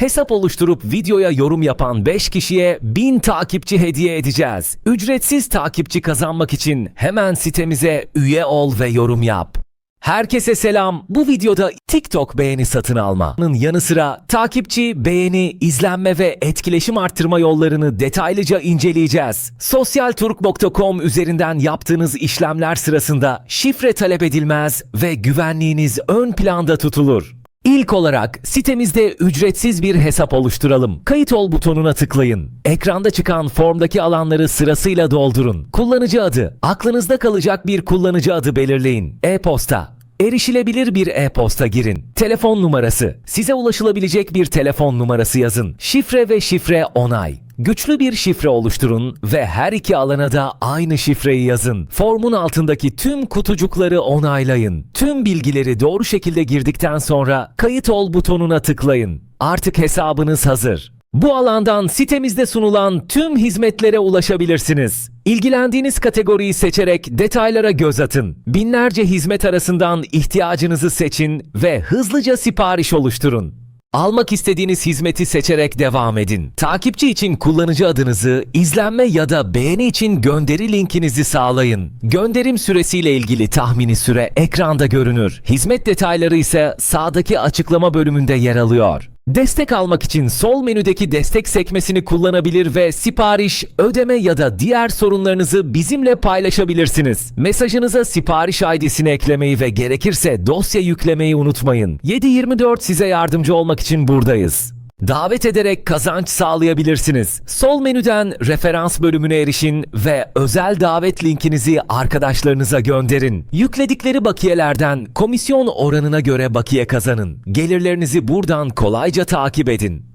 Hesap oluşturup videoya yorum yapan 5 kişiye 1000 takipçi hediye edeceğiz. Ücretsiz takipçi kazanmak için hemen sitemize üye ol ve yorum yap. Herkese selam. Bu videoda TikTok beğeni satın almanın yanı sıra takipçi, beğeni, izlenme ve etkileşim arttırma yollarını detaylıca inceleyeceğiz. Sosyalturk.com üzerinden yaptığınız işlemler sırasında şifre talep edilmez ve güvenliğiniz ön planda tutulur. İlk olarak sitemizde ücretsiz bir hesap oluşturalım. Kayıt ol butonuna tıklayın. Ekranda çıkan formdaki alanları sırasıyla doldurun. Kullanıcı adı, aklınızda kalacak bir kullanıcı adı belirleyin. E-posta, Erişilebilir bir e-posta girin. Telefon numarası. Size ulaşılabilecek bir telefon numarası yazın. Şifre ve şifre onay. Güçlü bir şifre oluşturun ve her iki alana da aynı şifreyi yazın. Formun altındaki tüm kutucukları onaylayın. Tüm bilgileri doğru şekilde girdikten sonra kayıt ol butonuna tıklayın. Artık hesabınız hazır. Bu alandan sitemizde sunulan tüm hizmetlere ulaşabilirsiniz. İlgilendiğiniz kategoriyi seçerek detaylara göz atın. Binlerce hizmet arasından ihtiyacınızı seçin ve hızlıca sipariş oluşturun. Almak istediğiniz hizmeti seçerek devam edin. Takipçi için kullanıcı adınızı, izlenme ya da beğeni için gönderi linkinizi sağlayın. Gönderim süresiyle ilgili tahmini süre ekranda görünür. Hizmet detayları ise sağdaki açıklama bölümünde yer alıyor. Destek almak için sol menüdeki destek sekmesini kullanabilir ve sipariş, ödeme ya da diğer sorunlarınızı bizimle paylaşabilirsiniz. Mesajınıza sipariş ID'sini eklemeyi ve gerekirse dosya yüklemeyi unutmayın. 7/24 size yardımcı olmak için buradayız. Davet ederek kazanç sağlayabilirsiniz. Sol menüden referans bölümüne erişin ve özel davet linkinizi arkadaşlarınıza gönderin. Yükledikleri bakiyelerden komisyon oranına göre bakiye kazanın. Gelirlerinizi buradan kolayca takip edin.